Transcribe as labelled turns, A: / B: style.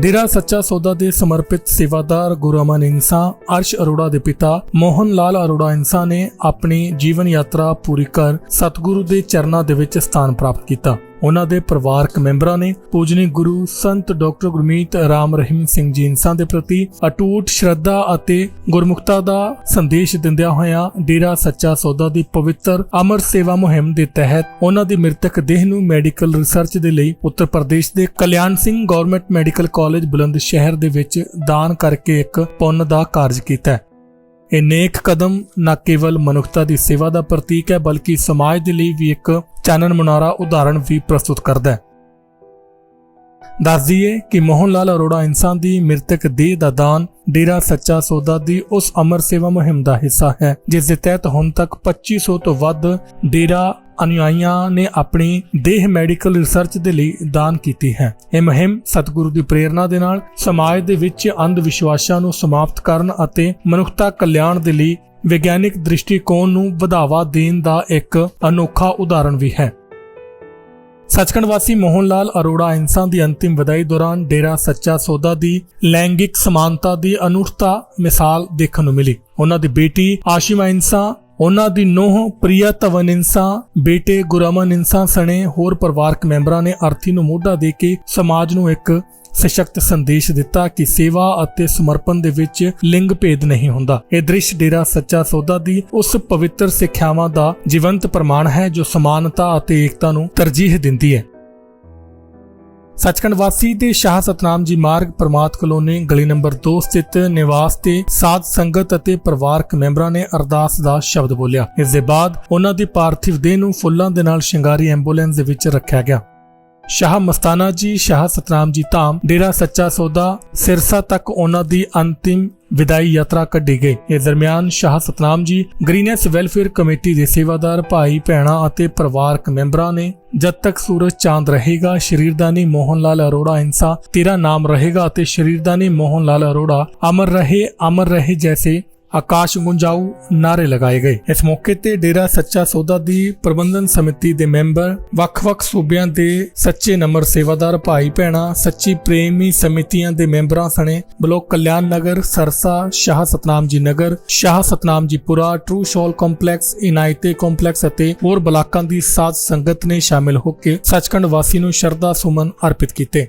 A: ਡੇਰਾ ਸੱਚਾ ਸੌਦਾ ਦੇ ਸਮਰਪਿਤ ਸੇਵਾਦਾਰ ਗੁਰੂ ਅਮਨ ਅਰਸ਼ ਅਰੋੜਾ ਦੇ ਪਿਤਾ ਮੋਹਨ ਲਾਲ ਅਰੋੜਾ ਇੰਸਾ ਨੇ ਆਪਣੀ ਜੀਵਨ ਯਾਤਰਾ ਪੂਰੀ ਕਰ ਸਤਿਗੁਰੂ ਦੇ ਚਰਨਾਂ ਦੇ ਵਿੱਚ ਸਥਾਨ ਪ੍ਰਾਪਤ ਕੀਤਾ। ਉਹਨਾਂ ਦੇ ਪਰਿਵਾਰਕ ਮੈਂਬਰਾਂ ਨੇ ਪੂਜਨੀ ਗੁਰੂ ਸੰਤ ਡਾਕਟਰ ਗੁਰਮੀਤ ਰਾਮ ਰਹੀਮ ਸਿੰਘ ਜੀ ਇਨਸਾਂ ਦੇ ਪ੍ਰਤੀ ਅਟੂਟ ਸ਼ਰਧਾ ਅਤੇ ਗੁਰਮੁਖਤਾ ਦਾ ਸੰਦੇਸ਼ ਦਿੰਦਿਆਂ ਹੋਇਆਂ ਡੇਰਾ ਸੱਚਾ ਸੌਦਾ ਦੀ ਪਵਿੱਤਰ ਅਮਰ ਸੇਵਾ ਮੁਹਿੰਮ ਦੇ ਤਹਿਤ ਉਹਨਾਂ ਦੀ ਮ੍ਰਿਤਕ ਦੇਹ ਨੂੰ ਮੈਡੀਕਲ ਰਿਸਰਚ ਦੇ ਲਈ ਉੱਤਰ ਪ੍ਰਦੇਸ਼ ਦੇ Kalyan Singh government medical college Bulandshahr ਦੇ ਵਿੱਚ ਦਾਨ ਕਰਕੇ ਇੱਕ ਪੁੰਨ ਦਾ ਕਾਰਜ ਕੀਤਾ ਹੈ। ਇਹ ਨੇਕ ਕਦਮ ਨਾ ਕੇਵਲ ਮਨੁੱਖਤਾ ਦੀ ਸੇਵਾ ਦਾ ਪ੍ਰਤੀਕ ਹੈ, ਬਲਕਿ ਸਮਾਜ ਦੇ ਲਈ ਵੀ ਇੱਕ ਚਾਨਣ ਮੁਨਾਰਾ ਉਦਾਹਰਣ ਵੀ ਪ੍ਰਸਤੁਤ ਕਰਦਾ ਹੈ। ਦੱਸ ਦਈਏ ਕਿ ਮੋਹਨ ਲਾਲ ਅਰੋੜਾ ਇਨਸਾਨ ਦੀ ਮ੍ਰਿਤਕ ਦੇਹ ਦਾ ਦਾਨ ਡੇਰਾ ਸੱਚਾ ਸੌਦਾ ਦੀ ਉਸ ਅਮਰ ਸੇਵਾ ਮੁਹਿੰਮ ਦਾ ਹਿੱਸਾ ਹੈ, ਜਿਸ ਦੇ ਤਹਿਤ ਹੁਣ ਤੱਕ 2500 ਤੋਂ ਵੱਧ ਡੇਰਾ ਅਨੁਯਾਈਆਂ ਨੇ ਆਪਣੀ ਦੇਹ ਮੈਡੀਕਲ ਰਿਸਰਚ ਦੇ ਲਈ ਦਾਨ ਕੀਤੀ ਹੈ। ਇਹ ਮੁਹਿੰਮ ਸਤਿਗੁਰੂ ਦੀ ਪ੍ਰੇਰਣਾ ਦੇ ਨਾਲ ਸਮਾਜ ਦੇ ਵਿੱਚ ਅੰਧ ਵਿਸ਼ਵਾਸਾਂ ਨੂੰ ਸਮਾਪਤ ਕਰਨ ਅਤੇ ਮਨੁੱਖਤਾ ਕਲਿਆਣ ਦੇ ਲਈ ਵਿਗਿਆਨਿਕ ਦ੍ਰਿਸ਼ਟੀਕੋਣ ਨੂੰ ਵਧਾਵਾ ਦੇਣ ਦਾ ਇੱਕ ਅਨੋਖਾ ਉਦਾਹਰਣ ਵੀ ਹੈ। ਸੱਚਖੰਡ ਵਾਸੀ ਮੋਹਨ ਲਾਲ ਅਰੋੜਾ ਇਨਸਾਨ ਦੀ ਅੰਤਿਮ ਵਿਦਾਈ ਦੌਰਾਨ ਡੇਰਾ ਸੱਚਾ ਸੌਦਾ ਦੀ ਲੈਂਗਿਕ ਸਮਾਨਤਾ ਦੀ ਅਨੂਠਤਾ ਮਿਸਾਲ ਦੇਖਣ ਨੂੰ ਮਿਲੀ। ਉਹਨਾਂ ਦੀ ਬੇਟੀ ਆਸ਼ਿਮਾ ਇਨਸਾ ਉਹਨਾਂ ਦੀ ਨੂੰਹ ਪ੍ਰਿਆ ਤਵਨ ਇਨਸਾ ਬੇਟੇ ਗੁਰਮਨ ਇਨਸਾ ਸਣੇ ਹੋਰ ਪਰਿਵਾਰਕ ਮੈਂਬਰਾਂ ਨੇ ਅਰਥੀ ਨੂੰ ਮੋਢਾ ਦੇ ਕੇ ਸਮਾਜ ਨੂੰ ਇੱਕ ਸਸ਼ਕਤ ਸੰਦੇਸ਼ ਦਿੱਤਾ ਕਿ ਸੇਵਾ ਅਤੇ ਸਮਰਪਣ ਦੇ ਵਿੱਚ ਲਿੰਗ ਭੇਦ ਨਹੀਂ ਹੁੰਦਾ। ਇਹ ਦ੍ਰਿਸ਼ ਡੇਰਾ ਸੱਚਾ ਸੌਦਾ ਦੀ ਉਸ ਪਵਿੱਤਰ ਸਿੱਖਿਆਵਾਂ ਦਾ ਜੀਵੰਤ ਪ੍ਰਮਾਣ ਹੈ ਜੋ ਸਮਾਨਤਾ ਅਤੇ ਏਕਤਾ ਨੂੰ ਤਰਜੀਹ ਦਿੰਦੀ ਹੈ। ਸੱਚਖੰਡ ਵਾਸੀ ਦੇ ਸ਼ਾਹ ਸਤਨਾਮ ਜੀ ਮਾਰਗ ਪ੍ਰਮਾਤ ਕਲੋਨੀ ਗਲੀ ਨੰਬਰ 2 ਸਥਿਤ ਨਿਵਾਸ ਤੇ ਸਾਧ ਸੰਗਤ ਅਤੇ ਪਰਿਵਾਰਕ ਮੈਂਬਰਾਂ ਨੇ ਅਰਦਾਸ ਦਾ ਸ਼ਬਦ ਬੋਲਿਆ। ਇਸ ਦੇ ਬਾਅਦ ਉਹਨਾਂ ਦੀ ਪਾਰਥਿਵ ਦੇਹ ਨੂੰ ਫੁੱਲਾਂ ਦੇ ਨਾਲ ਸ਼ਿੰਗਾਰੀ ਐਂਬੂਲੈਂਸ ਦੇ ਵਿੱਚ ਰੱਖਿਆ ਗਿਆ। ਸ਼ਾਹ ਮਸਤਾਨਾ ਜੀ, ਸ਼ਾਹ ਸਤਨਾਮ ਜੀ ਧਾਮ, ਡੇਰਾ ਸੱਚਾ ਸੌਦਾ, ਸਿਰਸਾ ਤੱਕ ਉਹਨਾਂ ਦੀ ਅੰਤਿਮ ਵਿਦਾਈ ਯਾਤਰਾ ਕੱਢੀ ਗਈ। ਇਸ ਦਰਮਿਆਨ ਸ਼ਾਹ ਸਤਨਾਮ ਜੀ, ਗ੍ਰੀਨੈਸ ਵੈਲਫੇਅਰ ਕਮੇਟੀ ਦੇ ਸੇਵਾਦਾਰ ਭਾਈ, ਭੈਣਾਂ ਅਤੇ ਪਰਿਵਾਰਕ ਮੈਂਬਰਾਂ ਨੇ ਜਦ ਤੱਕ ਸੂਰਜ ਚਾਂਦ ਰਹੇਗਾ, ਸ਼ਰੀਰਦਾਨੀ ਮੋਹਨ ਲਾਲ ਅਰੋੜਾ ਇਨਸਾ ਤੇਰਾ ਨਾਮ ਰਹੇਗਾ ਅਤੇ ਸ਼ਰੀਰਦਾਨੀ ਮੋਹਨ ਲਾਲ ਅਰੋੜਾ ਅਮਰ ਰਹੇ ਅਮਰ ਰਹੇ ਜੈਸੇ ਆਕਾਸ਼ ਗੁੰਜਾਊ ਨਾਰੇ ਲਗਾਏ ਗਏ। ਇਸ ਮੌਕੇ ਤੇ ਡੇਰਾ ਸੱਚਾ ਸੌਦਾ ਦੀ ਪ੍ਰਬੰਧਨ ਸਮਿਤੀ ਦੇ ਮੈਂਬਰ, ਵੱਖ-ਵੱਖ ਸੂਬਿਆਂ ਦੇ ਸੱਚੇ ਨੰਬਰ ਸੇਵਾਦਾਰ ਭਾਈ ਭੈਣਾਂ, ਸੱਚੀ ਪ੍ਰੇਮੀ ਸਮਿਤੀਆਂ ਦੇ ਮੈਂਬਰਾਂ ਸਣੇ ਬਲੋਕ ਕਲਿਆਣ ਨਗਰ, ਸਰਸਾ, ਸ਼ਾਹ ਸਤਨਾਮ ਜੀ ਨਗਰ, ਸ਼ਾਹ ਸਤਨਾਮ ਜੀ ਪੁਰਾ ਟਰੂ ਸ਼ਾਲ ਕੰਪਲੈਕਸ ਇਨਾਇਤੇ ਕੰਪਲੈਕਸ ਅਤੇ ਹੋਰ ਬਲਾਕਾਂ ਦੀ ਸਾਧ ਸੰਗਤ ਨੇ ਸ਼ਾਮਿਲ ਹੋ ਕੇ ਸੱਚਖੰਡ ਵਾਸੀ ਨੂੰ ਸ਼ਰਧਾ ਸੁਮਨ ਅਰਪਿਤ ਕੀਤੇ।